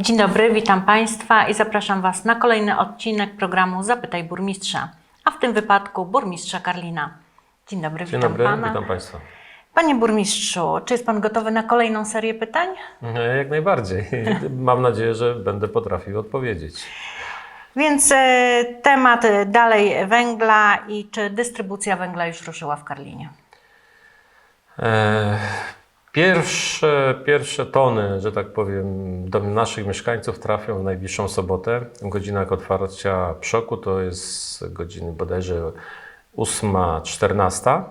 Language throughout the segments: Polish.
Dzień dobry, witam Państwa i zapraszam Was na kolejny odcinek programu Zapytaj Burmistrza, a w tym wypadku burmistrza Karlina. Dzień dobry, Dzień witam dobry, Pana. witam Państwa. Panie burmistrzu, czy jest Pan gotowy na kolejną serię pytań? E, Jak najbardziej. Mam nadzieję, że będę potrafił odpowiedzieć. Więc e, temat dalej węgla i czy dystrybucja węgla już ruszyła w Karlinie? E, Pierwsze, pierwsze tony, że tak powiem, do naszych mieszkańców trafią w najbliższą sobotę. W godzinach otwarcia przoku to jest godziny bodajże 8.14.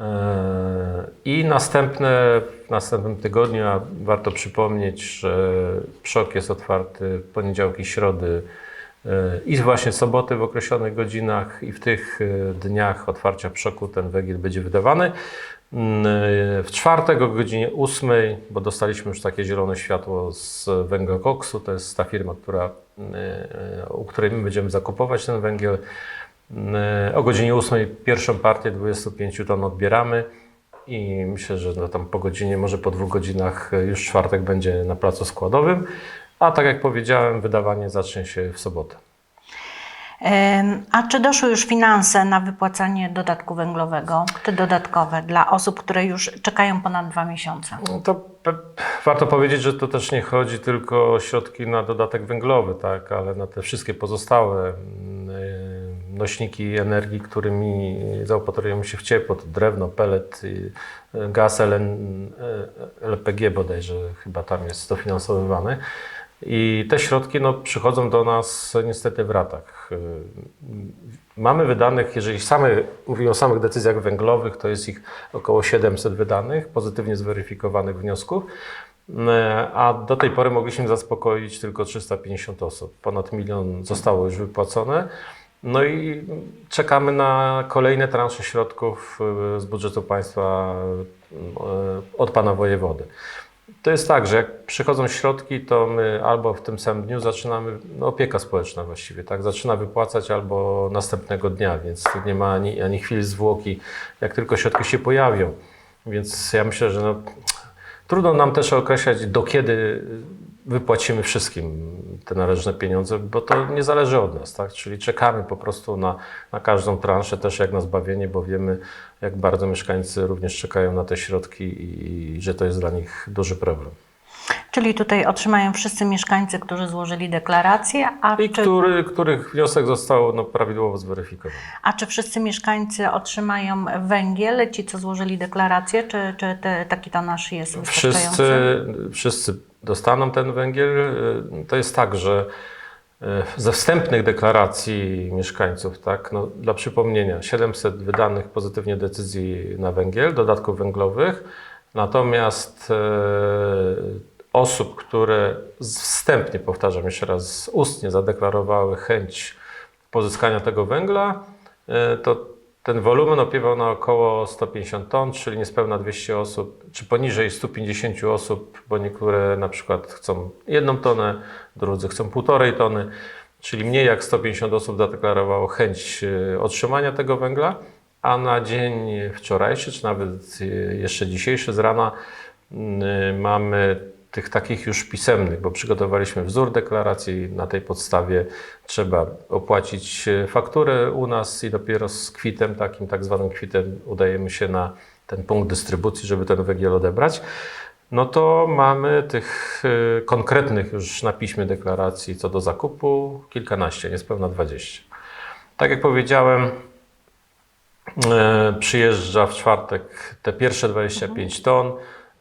E, I następne, w następnym tygodniu, a warto przypomnieć, że przok jest otwarty w poniedziałki, środy e, i właśnie soboty w określonych godzinach i w tych e, dniach otwarcia przoku ten węgiel będzie wydawany. Mm, W czwartek o godzinie 8, bo dostaliśmy już takie zielone światło z węglokoksu, to jest ta firma, która, e, u której my będziemy zakupować ten węgiel. Mm, O godzinie 8 pierwszą partię 25 ton odbieramy i myślę, że no tam po godzinie, może po dwóch godzinach już czwartek będzie na placu składowym, a tak jak powiedziałem, wydawanie zacznie się w sobotę. A czy doszły już finanse na wypłacanie dodatku węglowego, te dodatkowe dla osób, które już czekają ponad dwa miesiące? No to warto powiedzieć, że to też nie chodzi tylko o środki na dodatek węglowy, tak, ale na te wszystkie pozostałe mm, y, nośniki energii, którymi zaopatrujemy się w ciepło, to drewno, pelet, y, gaz LN, y, LPG bodajże chyba tam jest dofinansowywany. I te środki no, przychodzą do nas niestety w ratach. Y, Mamy wydanych, jeżeli same, o samych decyzjach węglowych, to jest ich około 700 wydanych, pozytywnie zweryfikowanych wniosków, E, a do tej pory mogliśmy zaspokoić tylko 350 osób. Ponad milion zostało już wypłacone. No i czekamy na kolejne transze środków e, z budżetu państwa od pana wojewody. To jest tak, że jak przychodzą środki, to my albo w tym samym dniu zaczynamy, no opieka społeczna właściwie, tak, zaczyna wypłacać albo następnego dnia, więc tu nie ma ani, ani chwili zwłoki, jak tylko środki się pojawią. Więc ja myślę, że no, trudno nam też określać, do kiedy wypłacimy wszystkim te należne pieniądze, bo to nie zależy od nas, tak? Czyli czekamy po prostu na, na każdą transzę, też jak na zbawienie, bo wiemy, jak bardzo mieszkańcy również czekają na te środki i, i że to jest dla nich duży problem. Czyli tutaj otrzymają wszyscy mieszkańcy, którzy złożyli deklarację, a I czy, który, których wniosek został no, prawidłowo zweryfikowany. a czy wszyscy mieszkańcy otrzymają węgiel, ci co złożyli deklarację, czy, czy te, taki tonaż jest wystarczający? Wszyscy, wszyscy dostaną ten węgiel. To jest tak, że e, ze wstępnych deklaracji mieszkańców, tak, no, dla przypomnienia, 700 wydanych pozytywnie decyzji na węgiel, dodatków węglowych, natomiast e, osób, które wstępnie, powtarzam jeszcze raz, ustnie zadeklarowały chęć pozyskania tego węgla, e, to ten wolumen opiewał na około 150 ton, czyli niespełna 200 osób, czy poniżej 150 osób, bo niektóre na przykład chcą jedną tonę, drudzy chcą półtorej tony, czyli mniej jak 150 osób zadeklarowało chęć e, otrzymania tego węgla, a na dzień wczorajszy, czy nawet e, jeszcze dzisiejszy z rana mm, mamy tych takich już pisemnych, bo przygotowaliśmy wzór deklaracji, na tej podstawie trzeba opłacić e, fakturę u nas i dopiero z kwitem, takim tak zwanym kwitem udajemy się na ten punkt dystrybucji, żeby ten węgiel odebrać. No to mamy tych e, konkretnych już na piśmie deklaracji co do zakupu kilkanaście, niespełna 20. Tak jak powiedziałem, E, Przyjeżdża w czwartek te pierwsze 25 ton.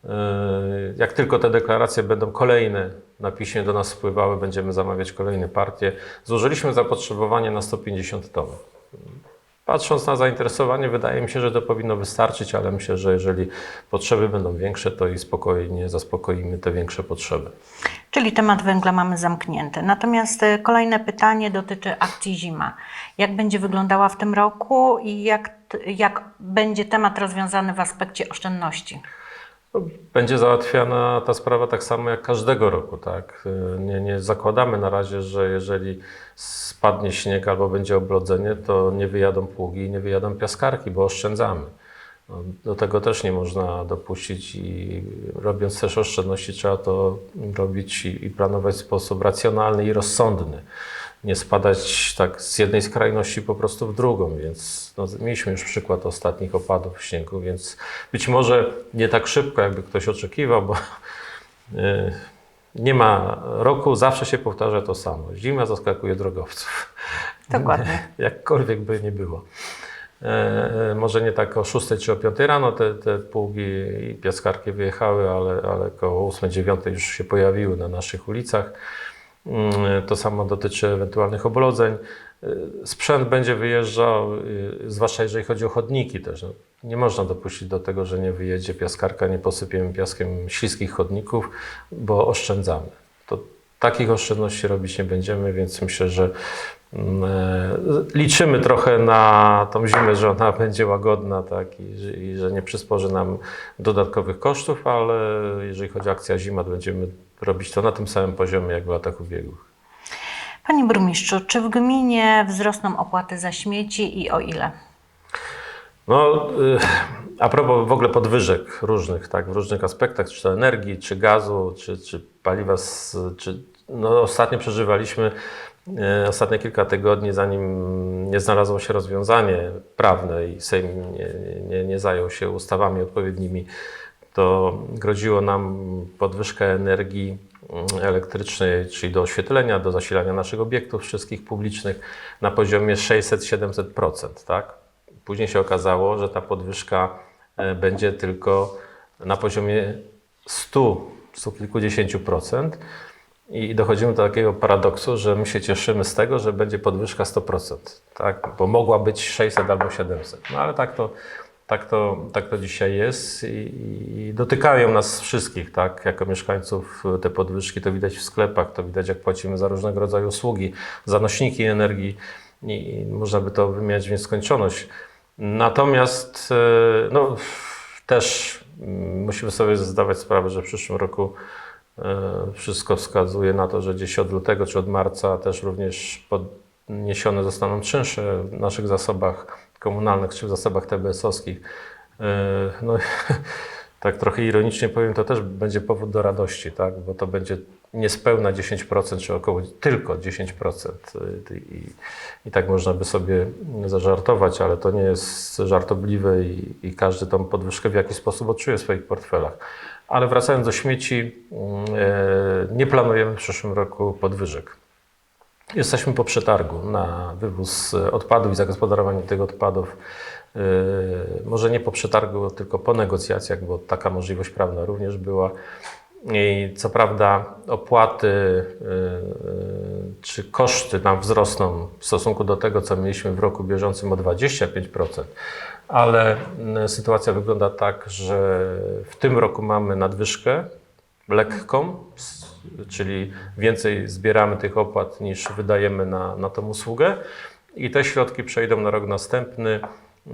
E, Jak tylko te deklaracje będą kolejne na piśmie do nas wpływały, będziemy zamawiać kolejne partie. Złożyliśmy zapotrzebowanie na 150 ton. Patrząc na zainteresowanie, wydaje mi się, że to powinno wystarczyć, ale myślę, że jeżeli potrzeby będą większe, to i spokojnie zaspokoimy te większe potrzeby. Czyli temat węgla mamy zamknięty. Natomiast e, kolejne pytanie dotyczy akcji zima. Jak będzie wyglądała w tym roku i jak, jak będzie temat rozwiązany w aspekcie oszczędności? Będzie załatwiana ta sprawa tak samo jak każdego roku, tak? Nie, nie zakładamy na razie, że jeżeli spadnie śnieg albo będzie oblodzenie, to nie wyjadą pługi i nie wyjadą piaskarki, bo oszczędzamy. No, do tego też nie można dopuścić i robiąc też oszczędności trzeba to robić i, i planować w sposób racjonalny i rozsądny. Nie spadać tak z jednej skrajności po prostu w drugą, więc no, mieliśmy już przykład ostatnich opadów śniegu, więc być może nie tak szybko, jakby ktoś oczekiwał, bo y, nie ma roku, zawsze się powtarza to samo. Zima zaskakuje drogowców. Dokładnie. Jakkolwiek by nie było. E, e, może nie tak o 6 czy o 5 rano te, te pługi i piaskarki wyjechały, ale, ale około 8-9 już się pojawiły na naszych ulicach. Mm, To samo dotyczy ewentualnych oblodzeń. E, Sprzęt będzie wyjeżdżał, e, zwłaszcza jeżeli chodzi o chodniki też. No, Nie można dopuścić do tego, że nie wyjedzie piaskarka, nie posypiemy piaskiem śliskich chodników, bo oszczędzamy. To takich oszczędności robić nie będziemy, więc myślę, że mm, e, liczymy trochę na tą zimę, że ona będzie łagodna tak, i że nie przysporzy nam dodatkowych kosztów, ale jeżeli chodzi o akcja zima, to będziemy robić to na tym samym poziomie jak w latach ubiegłych. Panie burmistrzu, czy w gminie wzrosną opłaty za śmieci i o ile? No, y, a propos w ogóle podwyżek różnych, tak, w różnych aspektach, czy to energii, czy gazu, czy, czy paliwa, z, czy, no ostatnio przeżywaliśmy e, ostatnie kilka tygodni, zanim nie znalazło się rozwiązanie prawne i Sejm nie, nie, nie zajął się ustawami odpowiednimi, to groziło nam podwyżka energii mm, elektrycznej, czyli do oświetlenia, do zasilania naszych obiektów wszystkich publicznych na poziomie 600-700%, tak? Później się okazało, że ta podwyżka e, będzie tylko na poziomie 100, 100 kilkudziesięciu procent. I dochodzimy do takiego paradoksu, że my się cieszymy z tego, że będzie podwyżka 100%, tak? bo mogła być 600 albo 700. No ale tak to, tak to, tak to dzisiaj jest i, i dotykają nas wszystkich, tak? jako mieszkańców te podwyżki. To widać w sklepach, to widać jak płacimy za różnego rodzaju usługi, za nośniki energii i, można by to wymieniać w nieskończoność. Natomiast e, no, też mm, musimy sobie zdawać sprawę, że w przyszłym roku e, wszystko wskazuje na to, że gdzieś od lutego czy od marca też również podniesione zostaną czynsze w naszych zasobach komunalnych czy w zasobach TBS-owskich. E, No, tak trochę ironicznie powiem, to też będzie powód do radości, tak? bo to będzie niespełna 10% czy około tylko 10%. I, i tak można by sobie zażartować, ale to nie jest żartobliwe i, i każdy tą podwyżkę w jakiś sposób odczuje w swoich portfelach. Ale wracając do śmieci, e, nie planujemy w przyszłym roku podwyżek. Jesteśmy po przetargu na wywóz odpadów i zagospodarowanie tych odpadów. Yy, Może nie po przetargu, tylko po negocjacjach, bo taka możliwość prawna również była. I co prawda opłaty yy, czy koszty nam wzrosną w stosunku do tego, co mieliśmy w roku bieżącym o 25%, ale sytuacja wygląda tak, że w tym roku mamy nadwyżkę lekką, czyli więcej zbieramy tych opłat niż wydajemy na, na tą usługę i te środki przejdą na rok następny yy,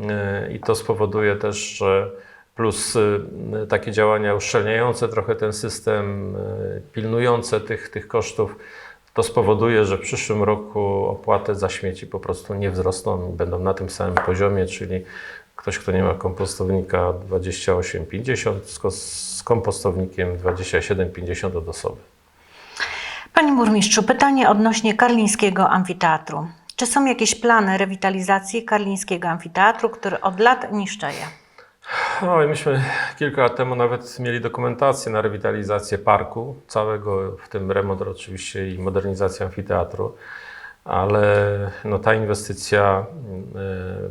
i to spowoduje też, że plus yy, takie działania uszczelniające trochę ten system, yy, pilnujące tych, tych kosztów, to spowoduje, że w przyszłym roku opłaty za śmieci po prostu nie wzrosną i będą na tym samym poziomie, czyli ktoś, kto nie ma kompostownika 28,50 z ko- z kompostownikiem 27,50 od osoby. Panie burmistrzu, pytanie odnośnie Karlińskiego Amfiteatru. Czy są jakieś plany rewitalizacji Karlińskiego Amfiteatru, który od lat niszczeje? No i myśmy kilka lat temu nawet mieli dokumentację na rewitalizację parku całego, w tym remont oczywiście i modernizację amfiteatru, ale no, ta inwestycja,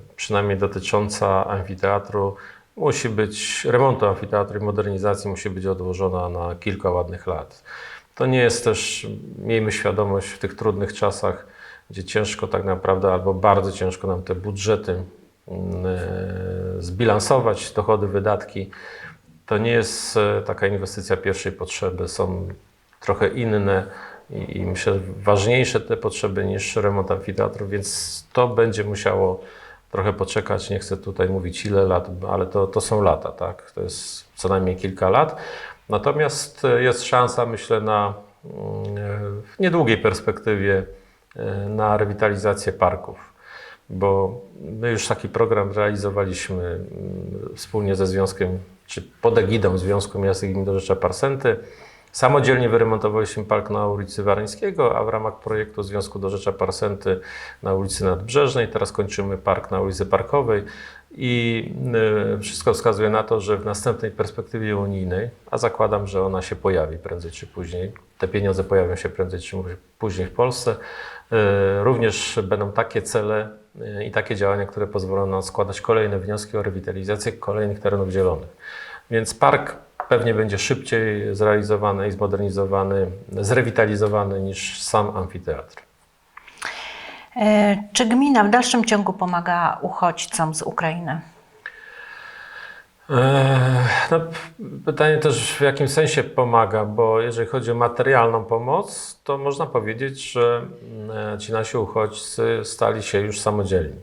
y, przynajmniej dotycząca amfiteatru, musi być, remontu amfiteatru i modernizacji musi być odłożona na kilka ładnych lat. To nie jest też, miejmy świadomość w tych trudnych czasach, gdzie ciężko tak naprawdę, albo bardzo ciężko nam te budżety mm, e, zbilansować, dochody, wydatki. To nie jest e, taka inwestycja pierwszej potrzeby, są trochę inne i, myślę, ważniejsze te potrzeby niż remont amfiteatru, więc to będzie musiało trochę poczekać. Nie chcę tutaj mówić ile lat, ale to, to są lata, tak? To jest co najmniej kilka lat. Natomiast e, jest szansa, myślę, na mm, e, w niedługiej perspektywie e, na rewitalizację parków. bo my już taki program realizowaliśmy mm, wspólnie ze związkiem, czy pod egidą Związku Miast i Gmin Dorzecza Parsenty. Samodzielnie wyremontowaliśmy park na ulicy Wareńskiego, a w ramach projektu Związku Dorzecza Parsenty na ulicy Nadbrzeżnej. Teraz kończymy park na ulicy Parkowej i y, wszystko wskazuje na to, że w następnej perspektywie unijnej, a zakładam, że ona się pojawi prędzej czy później, te pieniądze pojawią się prędzej czy później w Polsce, y, również będą takie cele y, i takie działania, które pozwolą nam składać kolejne wnioski o rewitalizację kolejnych terenów zielonych. Więc park pewnie będzie szybciej zrealizowany i zmodernizowany, zrewitalizowany niż sam amfiteatr. E, Czy gmina w dalszym ciągu pomaga uchodźcom z Ukrainy? Eee, No, pytanie też w jakim sensie pomaga, bo jeżeli chodzi o materialną pomoc, to można powiedzieć, że mm, ci nasi uchodźcy stali się już samodzielni.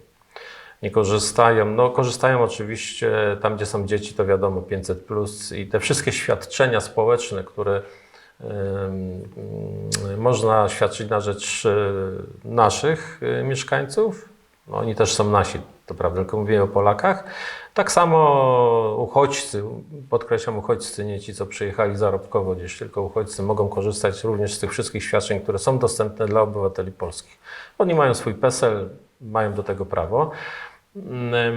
Nie korzystają, no korzystają oczywiście tam, gdzie są dzieci, to wiadomo 500 plus i te wszystkie świadczenia społeczne, które można świadczyć na rzecz e, naszych e, mieszkańców. No, oni też są nasi, to prawda, tylko mówię o Polakach. Tak samo uchodźcy, podkreślam uchodźcy, nie ci, co przyjechali zarobkowo gdzieś, tylko uchodźcy mogą korzystać również z tych wszystkich świadczeń, które są dostępne dla obywateli polskich. Oni mają swój PESEL, mają do tego prawo.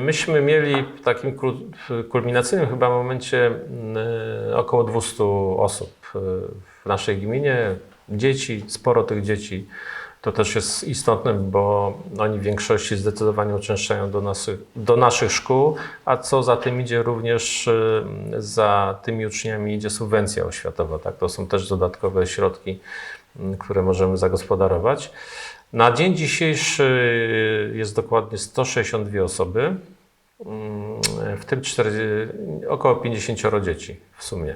Myśmy mieli w takim kulminacyjnym chyba momencie około 200 osób y, naszej gminie, dzieci, sporo tych dzieci. To też jest istotne, bo oni w większości zdecydowanie uczęszczają do naszych, do naszych szkół, a co za tym idzie również y, za tymi uczniami idzie subwencja oświatowa. Tak? To są też dodatkowe środki, y, które możemy zagospodarować. Na dzień dzisiejszy jest dokładnie 162 osoby, mm, w tym 40, około 50 dzieci w sumie.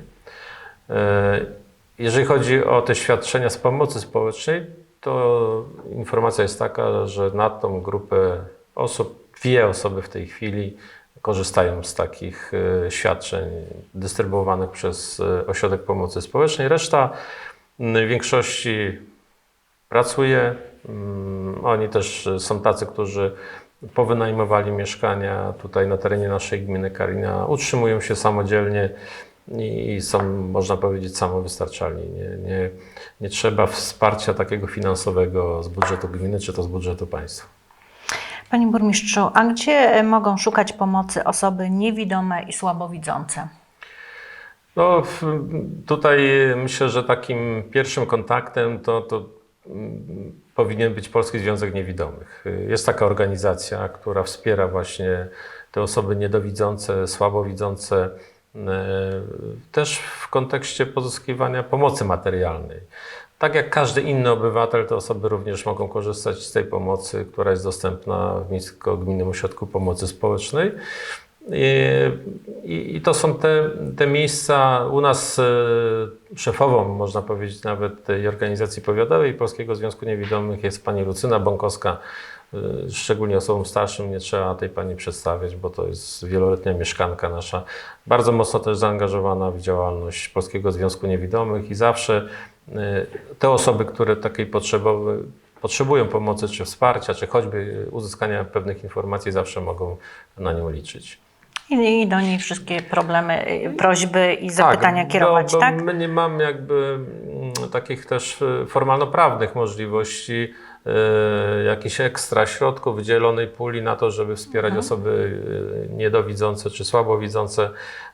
E, Jeżeli chodzi o te świadczenia z pomocy społecznej, to informacja jest taka, że na tą grupę osób, dwie osoby w tej chwili korzystają z takich e, świadczeń dystrybuowanych przez e, Ośrodek Pomocy Społecznej. Reszta w większości pracuje. Mm, Oni też są tacy, którzy powynajmowali mieszkania tutaj na terenie naszej gminy Karina, utrzymują się samodzielnie i są, można powiedzieć, samowystarczalni. Nie, nie, nie trzeba wsparcia takiego finansowego z budżetu gminy czy to z budżetu państwa. Panie burmistrzu, a gdzie e, mogą szukać pomocy osoby niewidome i słabowidzące? No, tutaj myślę, że takim pierwszym kontaktem to, to mm, powinien być Polski Związek Niewidomych. Jest taka organizacja, która wspiera właśnie te osoby niedowidzące, słabowidzące, też w kontekście pozyskiwania pomocy materialnej. Tak jak każdy inny obywatel, te osoby również mogą korzystać z tej pomocy, która jest dostępna w Miejsko-Gminnym Ośrodku Pomocy Społecznej. I to są te, te miejsca u nas e, szefową, można powiedzieć, nawet tej organizacji powiatowej Polskiego Związku Niewidomych jest pani Lucyna Bąkowska. E, Szczególnie osobom starszym nie trzeba tej pani przedstawiać, bo to jest wieloletnia mieszkanka nasza, bardzo mocno też zaangażowana w działalność Polskiego Związku Niewidomych i zawsze e, te osoby, które takiej potrzebowy, potrzebują pomocy czy wsparcia, czy choćby uzyskania pewnych informacji, zawsze mogą na nią liczyć. I, do niej wszystkie problemy, y, prośby i zapytania tak, kierować, bo, bo tak? My nie mamy jakby mm, takich też y, formalno-prawnych możliwości y, jakichś ekstra środków wydzielonej puli na to, żeby wspierać Mhm. osoby y, niedowidzące czy słabowidzące.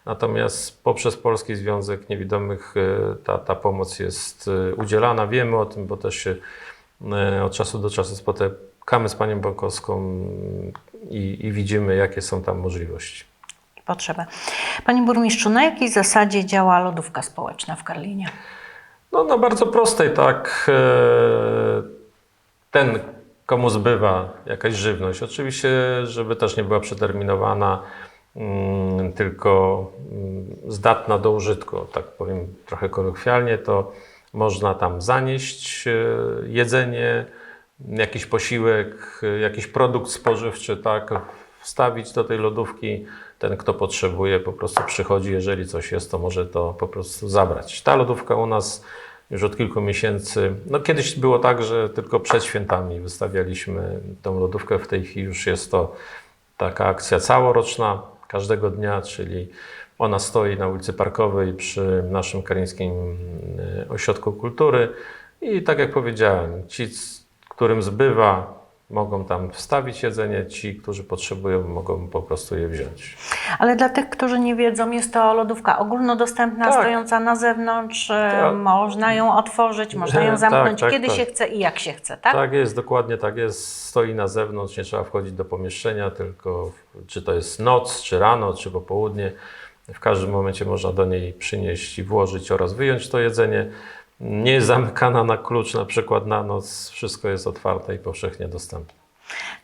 Natomiast poprzez Polski Związek Niewidomych y, ta, ta pomoc jest udzielana. Wiemy o tym, bo też się od czasu do czasu spotykamy z panią Bankowską i, i widzimy, jakie są tam możliwości. Potrzebę. Panie burmistrzu, na jakiej zasadzie działa lodówka społeczna w Karlinie? No, no bardzo prostej, tak. e, Ten, komu zbywa jakaś żywność, oczywiście, żeby też nie była przeterminowana, mm, tylko mm, zdatna do użytku, tak powiem trochę kolokwialnie, to można tam zanieść e, jedzenie, jakiś posiłek, jakiś produkt spożywczy, tak, wstawić do tej lodówki. Ten, kto potrzebuje, po prostu przychodzi, jeżeli coś jest, to może to po prostu zabrać. Ta lodówka u nas już od kilku miesięcy. No kiedyś było tak, że tylko przed świętami wystawialiśmy tą lodówkę, w tej chwili już jest to taka akcja całoroczna, każdego dnia, czyli ona stoi na ulicy Parkowej przy naszym Karińskim y, Ośrodku Kultury i tak jak powiedziałem, ci, którym zbywa, mogą tam wstawić jedzenie, ci, którzy potrzebują, mogą po prostu je wziąć. Ale dla tych, którzy nie wiedzą, jest to lodówka ogólnodostępna, Tak. stojąca na zewnątrz. e, Tak. Można ją otworzyć, można ją Tak, zamknąć, tak, kiedy tak. się chce i jak się chce, tak? Tak jest, dokładnie tak jest. Stoi na zewnątrz, nie trzeba wchodzić do pomieszczenia, tylko czy to jest noc, czy rano, czy popołudnie. W każdym momencie można do niej przynieść i włożyć oraz wyjąć to jedzenie. Nie jest zamykana na klucz, na przykład na noc. Wszystko jest otwarte i powszechnie dostępne.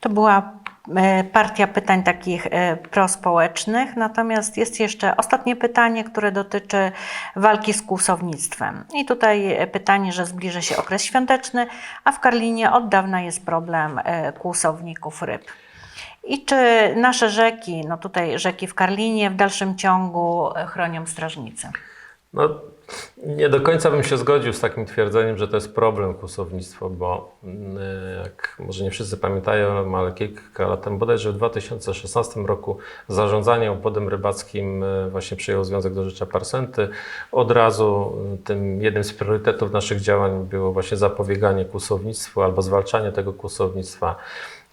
To była e, partia pytań takich e, prospołecznych, natomiast jest jeszcze ostatnie pytanie, które dotyczy walki z kłusownictwem. I tutaj e, pytanie, że zbliży się okres świąteczny, a w Karlinie od dawna jest problem kłusowników ryb. I czy nasze rzeki, no tutaj rzeki w Karlinie, w dalszym ciągu chronią strażnicy? No, nie do końca bym się zgodził z takim twierdzeniem, że to jest problem kłusownictwo, bo mm, jak może nie wszyscy pamiętają, ale kilka lat temu, bodajże w 2016 roku zarządzanie obwodem rybackim e, właśnie przyjął Związek do Życia Parsenty. Od razu e, tym jednym z priorytetów naszych działań było właśnie zapobieganie kłusownictwu albo zwalczanie tego kłusownictwa.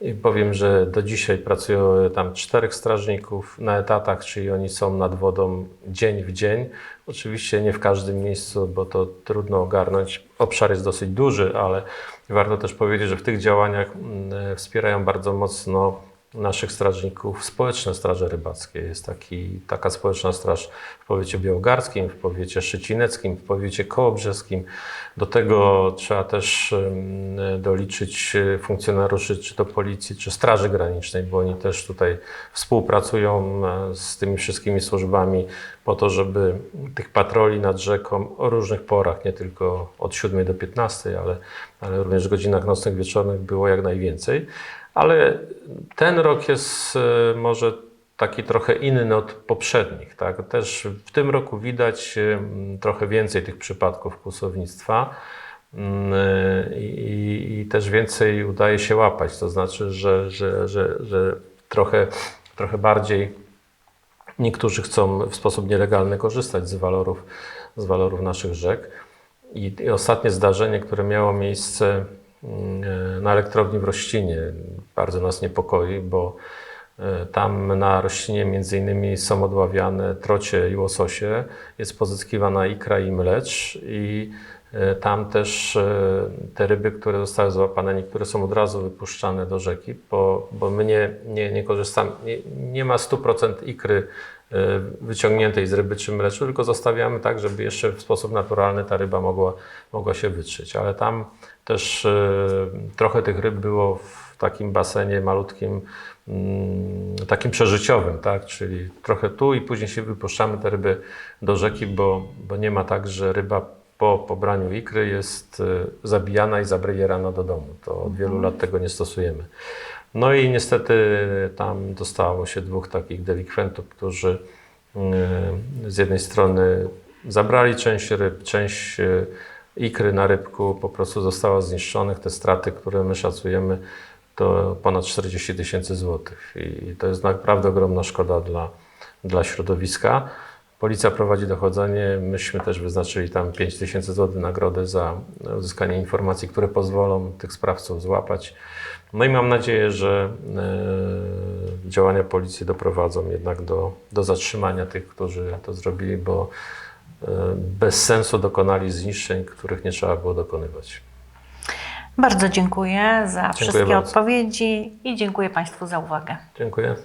I powiem, że do dzisiaj pracują tam czterech strażników na etatach, czyli oni są nad wodą dzień w dzień. Oczywiście nie w każdym miejscu, bo to trudno ogarnąć. Obszar jest dosyć duży, ale warto też powiedzieć, że w tych działaniach mm, wspierają bardzo mocno naszych strażników społeczne straże rybackie. Jest taki, taka społeczna straż w powiecie białogarskim, w powiecie szycineckim, w powiecie kołobrzeskim. Do tego trzeba też doliczyć e, funkcjonariuszy czy to policji, czy straży granicznej, bo oni też tutaj współpracują e, z tymi wszystkimi służbami po to, żeby tych patroli nad rzeką o różnych porach, nie tylko od 7 do 15, ale, ale również w godzinach nocnych, wieczornych było jak najwięcej. Ale ten rok jest e, może taki trochę inny od poprzednich. Tak? Też w tym roku widać em, trochę więcej tych przypadków kłusownictwa e, i, i też więcej udaje się łapać. To znaczy, że, że, że, że trochę, trochę bardziej niektórzy chcą w sposób nielegalny korzystać z walorów, z walorów naszych rzek. I, I ostatnie zdarzenie, które miało miejsce na elektrowni w Rościnie, bardzo nas niepokoi, bo e, tam na roślinie między innymi są odławiane trocie i łososie, jest pozyskiwana ikra i mlecz i e, tam też e, te ryby, które zostały złapane, niektóre są od razu wypuszczane do rzeki, bo, bo my nie, nie, nie korzystamy, nie, nie ma 100% ikry e, wyciągniętej z ryby czy mleczu, tylko zostawiamy tak, żeby jeszcze w sposób naturalny ta ryba mogła, mogła się wytrzeć. Ale tam też e, trochę tych ryb było w takim basenie malutkim, mm, takim przeżyciowym, tak? czyli trochę tu i później się wypuszczamy te ryby do rzeki, bo, bo nie ma tak, że ryba po pobraniu ikry jest e, zabijana i zabrierana do domu. To od wielu lat tego nie stosujemy. No i niestety tam dostało się dwóch takich delikwentów, którzy e, z jednej strony zabrali część ryb, część e, ikry na rybku po prostu została zniszczonych. Te straty, które my szacujemy, to ponad 40 tysięcy złotych. I to jest naprawdę ogromna szkoda dla, dla środowiska. Policja prowadzi dochodzenie. Myśmy też wyznaczyli tam 5 tysięcy złotych nagrodę za uzyskanie informacji, które pozwolą tych sprawców złapać. No i mam nadzieję, że e, działania policji doprowadzą jednak do, do zatrzymania tych, którzy to zrobili, bo e, bez sensu dokonali zniszczeń, których nie trzeba było dokonywać. Bardzo dziękuję za wszystkie bardzo. odpowiedzi i dziękuję Państwu za uwagę. Dziękuję.